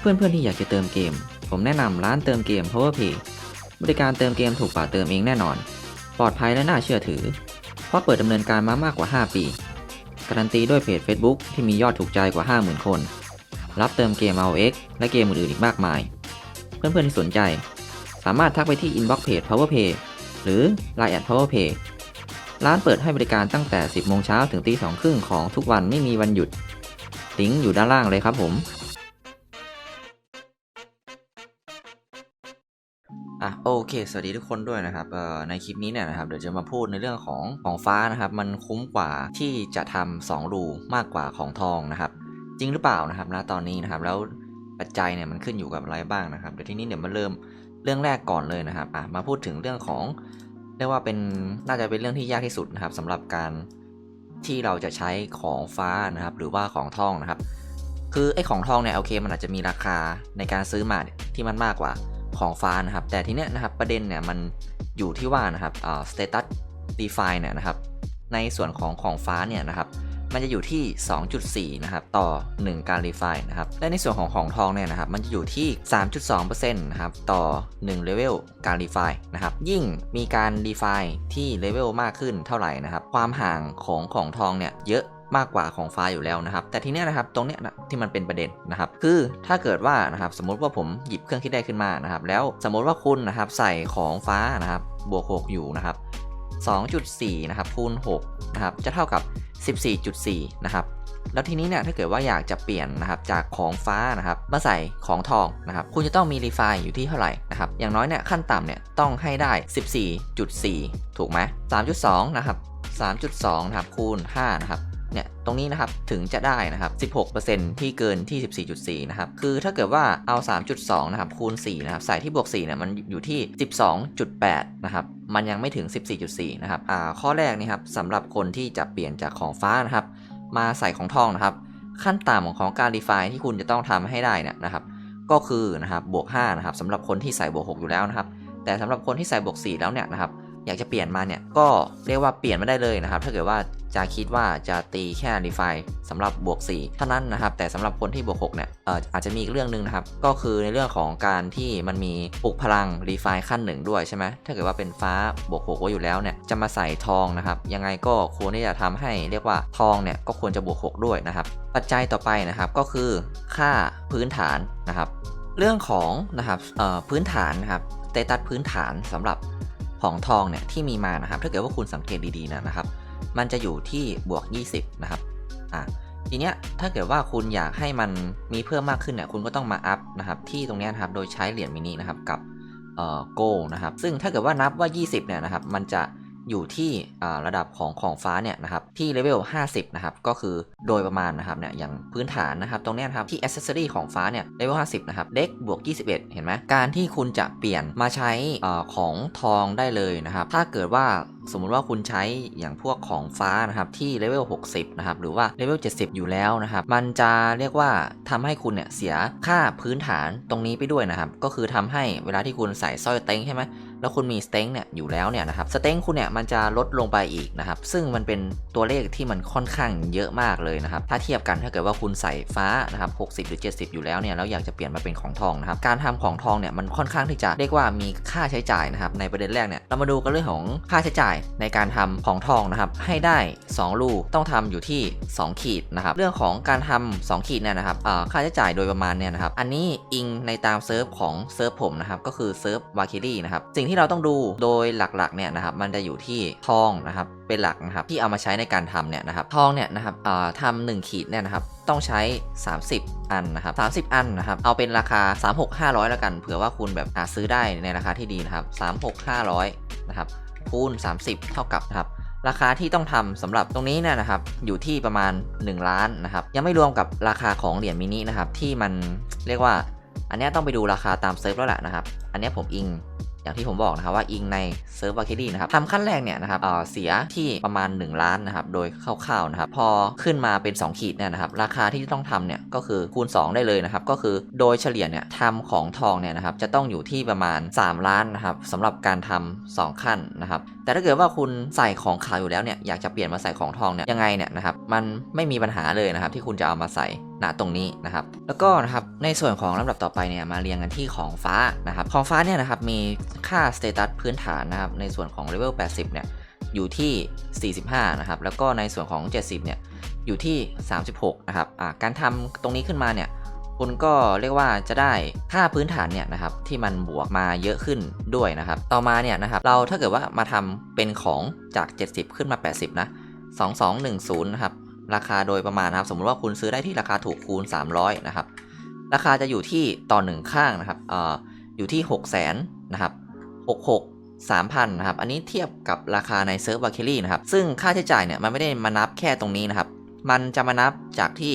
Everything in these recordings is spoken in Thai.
เพื่อนๆที่อยากจะเติมเกม ผมแนะนำร้านเติมเกม PowerPay บริการเติมเกมถูกกว่าเติมเองแน่นอน ปลอดภัยและน่าเชื่อถือ เพราะเปิดดำเนินการมามากกว่า 5 ปี การันตีด้วยเพจ Facebook ที่มียอดถูกใจกว่า 50,000 คน รับเติมเกม RX และเกมอื่นๆอีกมากมาย เพื่อนๆที่สนใจ สามารถทักไปที่ inbox page PowerPay หรือ line at PowerPay ร้านเปิดให้บริการตั้งแต่ 10 โมงเช้าถึงตีสองครึ่งของทุกวันไม่มีวันหยุด ลิงก์อยู่ด้านล่างเลยครับผม อะโอเค สวัสดีทุกคนด้วยนะครับในคลิปนี้เนี่ยนะครับเดี๋ยวจะมาพูดในเรื่องของของฟ้านะครับมันคุ้มกว่าที่จะทำสองรูมากกว่าของทองนะครับ จริงหรือเปล่านะครับณตอนนี้นะครับแล้วปัจจัยเนี่ยมันขึ้นอยู่กับอะไรบ้างนะครับเดี๋ยวที่นี้เดี๋ยวมาเริ่มเรื่องแรกก่อนเลยนะครับอะมาพูดถึงเรื่องของเรียกว่าเป็นน่าจะเป็นเรื่องที่ยากที่สุดนะครับสำหรับการที่เราจะใช้ของฟ้านะครับ หรือว่าของทองนะครับ คือไอ้ของทองเนี่ยโอเค มันอาจจะมีราคาในการซื้อมาที่มันมากกว่า ของฟ้านะครับ แต่ทีเนี้ยนะครับประเด็นเนี่ยมันอยู่ที่ว่านะครับอ่า status define เนี่ยนะครับ ในส่วนของของฟ้าเนี่ยนะครับมันจะอยู่ที่ 2.4 นะครับ ต่อ 1 การ refine นะครับ และในส่วนของของทองเนี่ยนะครับ มันจะอยู่ที่ 3.2%นะครับ ต่อ1 level การ refine นะครับ ยิ่งมีการ refine ที่ level มากขึ้นเท่าไหร่นะครับ ความห่างของของทองเนี่ยเยอะ มากกว่าของฟ้าอยู่แล้วนะครับ แต่ทีเนี้ยนะครับตรงเนี้ยนะที่มันเป็นประเด็นนะครับ คือถ้าเกิดว่านะครับสมมติว่าผมหยิบเครื่องคิดได้ขึ้นมานะครับ แล้วสมมติว่าคุณนะครับใส่ของฟ้านะครับบวก6อยู่นะครับ2.4นะครับคูณ6นะครับจะเท่ากับ 14.4นะครับแล้วทีนี้เนี่ยถ้าเกิดว่าอยากจะเปลี่ยนนะครับจากของฟ้านะครับมาใส่ของทองนะครับคุณจะต้องมีรีไฟอยู่ที่เท่าไหร่นะครับอย่างน้อยเนี่ยขั้นต่ำเนี่ยต้องให้ได้ 14.4 ถูกไหม3.2นะครับ3.2นะครับคูณ5นะครับ เนี่ยตรงนี้นะครับถึงจะได้นะครับ 16%ที่เกินที่ 14.4 นะครับ คือถ้าเกิดว่าเอา 3.2 นะครับ คูณ 4 นะครับ ใส่ที่บวก 4 เนี่ย มันอยู่ที่ 12.8 นะครับ มันยังไม่ถึง 14.4 นะครับ อ่า ข้อแรกนี่ครับสำหรับคนที่จะเปลี่ยนจากของฟ้านะครับ มาใส่ของทองนะครับ ขั้นต่ำของการ define ที่คุณจะต้องทำให้ได้เนี่ยนะครับ ก็คือนะครับ บวก 5 นะครับสำหรับคนที่ใส่บวก 6 อยู่แล้วนะครับ แต่สำหรับคนที่ใส่บวก 4 แล้วเนี่ยนะครับ อยากจะเปลี่ยนมาเนี่ย ก็เรียกว่าเปลี่ยนไม่ได้เลยนะครับ ถ้าเกิดว่า จะคิดว่าจะตีแค่ define สำหรับบวก 4 เท่านั้นนะครับ แต่สำหรับคนที่บวก6เนี่ยอาจจะมีอีกเรื่องหนึ่งนะครับ ก็คือในเรื่องของการที่มันมีปลุกพลัง define ขั้นหนึ่งด้วยใช่ไหมถ้าเกิดว่าเป็นฟ้าบวก6ไว้อยู่แล้วเนี่ยจะมาใส่ทองนะครับ ยังไงก็ควรที่จะทำให้เรียกว่าทองเนี่ยก็ควรจะบวก 6 ด้วยนะครับ ปัจจัยต่อไปนะครับก็คือค่าพื้นฐานนะครับ เรื่องของนะครับพื้นฐานนะครับสเตตัสพื้นฐานสำหรับของทองเนี่ยที่มีมานะครับ ถ้าเกิดว่าคุณสังเกตดีๆนะครับ มันจะอยู่ที่บวก 20 นะครับ อะทีเนี้ยถ้าเกิดว่าคุณอยากให้มันมีเพิ่มมากขึ้นเนี่ยคุณก็ต้องมาอัพนะครับที่ตรงเนี้ยนะครับโดยใช้เหรียญมินินะครับกับเอ่อโกนะครับซึ่งถ้าเกิดว่านับว่า 20 เนี่ยนะครับมันจะอยู่ที่ระดับของของฟ้าเนี่ยนะครับที่เลเวล 50 นะครับก็คือโดยประมาณนะครับเนี่ยอย่างพื้นฐานนะครับตรงเนี้ยนะครับที่ accessory ของฟ้าเนี่ยเลเวล 50 นะครับเด็กบวก 21 เห็นไหมการที่คุณจะเปลี่ยนมาใช้อของทองได้เลยนะครับถ้าเกิดว่าสมมุติว่าคุณใช้อย่างพวกของฟ้านะครับที่เลเวล 60 นะครับหรือว่าเลเวล 70 อยู่แล้วนะครับ มันจะเรียกว่าทำให้คุณเนี่ยเสียค่าพื้นฐานตรงนี้ไปด้วยนะครับ ก็คือทำให้เวลาที่คุณใส่สร้อยเต็งใช่ไหมแล้วคุณมีสเต็งเนี่ยอยู่แล้วเนี่ยนะครับสเต็งคุณเนี่ยมันจะลดลงไปอีกนะครับ ซึ่งมันเป็นตัวเลขที่มันค่อนข้างเยอะมากเลยนะครับ ถ้าเทียบกันถ้าเกิดว่าคุณใส่ฟ้านะครับ60 หรือ 70 อยู่แล้วเนี่ยแล้วอยากจะเปลี่ยนมาเป็นของทองนะครับ การทำของทองเนี่ยมันค่อนข้างที่จะเรียกว่ามีค่าใช้จ่ายนะครับในประเด็นแรกเนี่ยเรามาดูกันเรื่องของค่าใช้จ่ายในการทำของทองนะครับ ให้ได้ 2 ลูต้องทำอยู่ที่ 2 ขีดนะครับ เรื่องของการทำ2ขีดเนี่ยนะครับค่าใช้จ่ายโดยประมาณเนี่ยนะครับ อันนี้อิงในตามเซิร์ฟของเซิร์ฟผมนะครับ ก็คือเซิร์ฟวาคิรี่นะครับ สิ่งที่เราต้องดูโดยหลักๆเนี่ยนะครับ มันจะอยู่ที่ทองนะครับ เป็นหลักนะครับ ที่เอามาใช้ในการทำเนี่ยนะครับ ทองเนี่ยนะครับทำหนึ่งขีดเนี่ยนะครับต้องใช้ 30 อันนะครับ 30 อันนะครับ เอาเป็นราคา 36 500 แล้วกัน เผื่อว่าคุณแบบหาซื้อได้ในราคาที่ดีนะครับ 36 500 นะครับ คูณ 30 เท่ากับนะครับราคาที่ต้องทำสำหรับตรงนี้เนี่ยนะครับอยู่ที่ประมาณ 1 ล้านนะครับยังไม่รวมกับราคาของเหรียญมินินะครับที่มันเรียกว่า อันนี้ต้องไปดูราคาตามเซิร์ฟแล้วแหละนะครับ อันนี้ผมอิง อย่างที่ผมบอกนะครับว่าอิงในเซิร์ฟวาคิรี่นะครับทำขั้นแรกเนี่ยนะครับเเสียที่ประมาณ 1 ล้านนะครับโดยคร่าวๆนะครับพอขึ้นมาเป็น 2 ขีดเนี่ยนะครับราคาที่ต้องทำเนี่ยก็คือคูณ 2 ได้เลยนะครับก็คือโดยเฉลี่ยเนี่ยทำของทองเนี่ยนะครับจะต้องอยู่ที่ประมาณ 3 ล้านนะครับสำหรับการทำสองขั้นนะครับแต่ถ้าเกิดว่าคุณใส่ของขาวอยู่แล้วเนี่ยอยากจะเปลี่ยนมาใส่ของทองเนี่ยยังไงเนี่ยนะครับมันไม่มีปัญหาเลยนะครับที่คุณจะเอามาใส่ ณตรงนี้นะครับ แล้วก็นะครับในส่วนของลำดับต่อไปเนี่ยมาเรียงกันที่ของฟ้านะครับ ของฟ้าเนี่ยนะครับมีค่าสเตตัสพื้นฐานนะครับในส่วนของเลเวล80 เนี่ยอยู่ที่ 45 นะครับ แล้วก็ในส่วนของ 70 เนี่ยอยู่ที่ 36 นะครับการทำตรงนี้ขึ้นมาเนี่ยคุณก็เรียกว่าจะได้ค่าพื้นฐานเนี่ยนะครับที่มันบวกมาเยอะขึ้นด้วยนะครับ ต่อมาเนี่ยนะครับเราถ้าเกิดว่ามาทำเป็นของจาก 70 ขึ้นมา 80 นะ 2210 นะครับ ราคาโดยประมาณนะครับ สมมติว่าคุณซื้อได้ที่ราคาถูกคูณ 300 นะครับ ราคาจะอยู่ที่ต่อหนึ่งข้างนะครับออยู่ที่ 6 0 0 0 0นะครับ66 3,000นะครับ อันนี้เทียบกับราคาในเซิร์ฟวาเคลี่นะครับ ซึ่งค่าใช้จ่ายเนี่ยมันไม่ได้มานับแค่ตรงนี้นะครับ มันจะมานับจากที่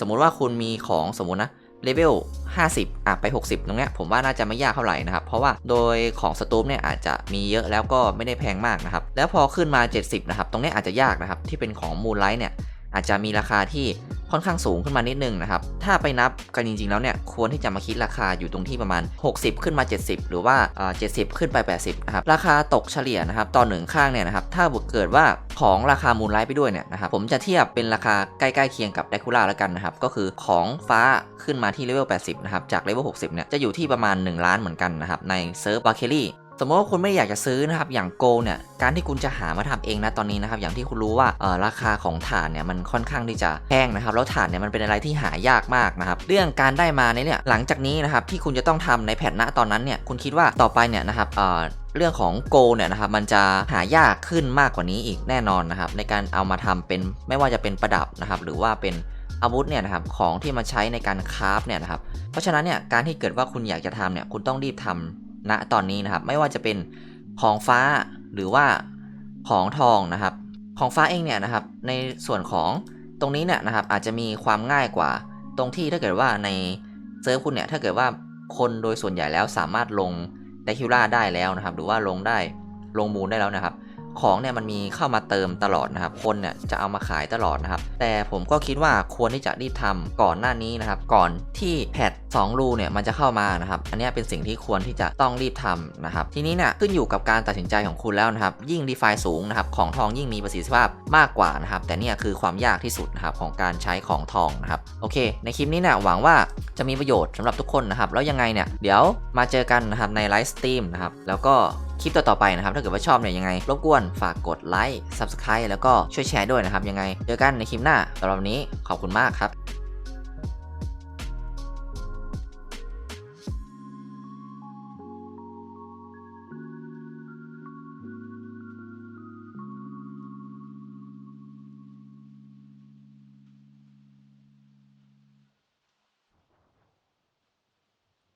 สมมุติว่าคุณมีของสมมุตินะเลเวล 50 อะ ไป 60 ตรงเนี้ยผมว่าน่าจะไม่ยากเท่าไหร่นะครับ เพราะว่าโดยของสตูปเนี่ยอาจจะมีเยอะแล้วก็ไม่ได้แพงมากนะครับ แล้วพอขึ้นมา 70 นะครับ ตรงเนี้ยอาจจะยากนะครับ ที่เป็นของมูลไลท์เนี่ย อาจจะมีราคาที่ค่อนข้างสูงขึ้นมานิดนึงนะครับ ถ้าไปนับกันจริงๆแล้วเนี่ยควรที่จะมาคิดราคาอยู่ตรงที่ประมาณ 60 ขึ้นมา 70 หรือว่าอ่า70ขึ้นไป 80นะครับ ราคาตกเฉลี่ยนะครับต่อหนึ่งข้างเนี่ยนะครับ ถ้าเกิดว่าของราคามูลไลท์ไปด้วยเนี่ยนะครับผมจะเทียบเป็นราคาใกล้ๆเคียงกับไดคูล่าแล้วกันนะครับ ก็คือของฟ้าขึ้นมาที่เลเวล 80 นะครับ จากเลเวล 60 เนี่ยจะอยู่ที่ประมาณ 1 ล้านเหมือนกันนะครับในเซิร์ฟบาเคลี่ สมมติว่าคุณไม่อยากจะซื้อนะครับอย่างโกเนี่ยการที่คุณจะหามาทำเองนะตอนนี้นะครับอย่างที่คุณรู้ว่าราคาของถ่านเนี่ยมันค่อนข้างที่จะแพงนะครับแล้วถ่านเนี่ยมันเป็นอะไรที่หายากมากนะครับเรื่องการได้มาเนี่ยหลังจากนี้นะครับที่คุณจะต้องทำในแพทณตอนนั้นเนี่ยคุณคิดว่าต่อไปเนี่ยนะครับเรื่องของโกเนี่ยนะครับมันจะหายากขึ้นมากกว่านี้อีกแน่นอนนะครับในการเอามาทำเป็นไม่ว่าจะเป็นประดับนะครับหรือว่าเป็นอาวุธเนี่ยนะครับของที่มาใช้ในการคราฟเนี่ยนะครับเพราะฉะนั้นเนี่ยการที่เกิดว่าคุณอยากจะทำเนี่ยคุณต้องรีบทำ ณตอนนี้นะครับ ไม่ว่าจะเป็นของฟ้าหรือว่าของทองนะครับ ของฟ้าเองเนี่ยนะครับ ในส่วนของตรงนี้เนี่ยนะครับ อาจจะมีความง่ายกว่าตรงที่ถ้าเกิดว่าในเซิร์ฟคุณเนี่ยถ้าเกิดว่าคนโดยส่วนใหญ่แล้วสามารถลงไดคิวล่าได้แล้วนะครับ หรือว่าลงได้ลงมูลได้แล้วนะครับ ของเนี่ยมันมีเข้ามาเติมตลอดนะครับ คนเนี่ยจะเอามาขายตลอดนะครับ แต่ผมก็คิดว่าควรที่จะรีบทำก่อนหน้านี้นะครับ ก่อนที่แพท2รูเนี่ยมันจะเข้ามานะครับ อันนี้เป็นสิ่งที่ควรที่จะต้องรีบทำนะครับ ทีนี้เนี่ยขึ้นอยู่กับการตัดสินใจของคุณแล้วนะครับ ยิ่งดีไฟสูงนะครับ ของทองยิ่งมีประสิทธิภาพมากกว่านะครับ แต่เนี่ยคือความยากที่สุดนะครับของการใช้ของทองนะครับ โอเค ในคลิปนี้เนี่ยหวังว่าจะมีประโยชน์สำหรับทุกคนนะครับ แล้วยังไงเนี่ยเดี๋ยวมาเจอกันนะครับในไลฟ์สตรีมนะครับ แล้วก็ คลิปต่อๆไปนะครับ ถ้าเกิดว่าชอบเนี่ยยังไง รบกวนฝากกดไลค์ Subscribe แล้วก็ช่วยแชร์ด้วยนะครับ ยังไง เจอกันในคลิปหน้าสำหรับวันนี้ขอบคุณมากครับ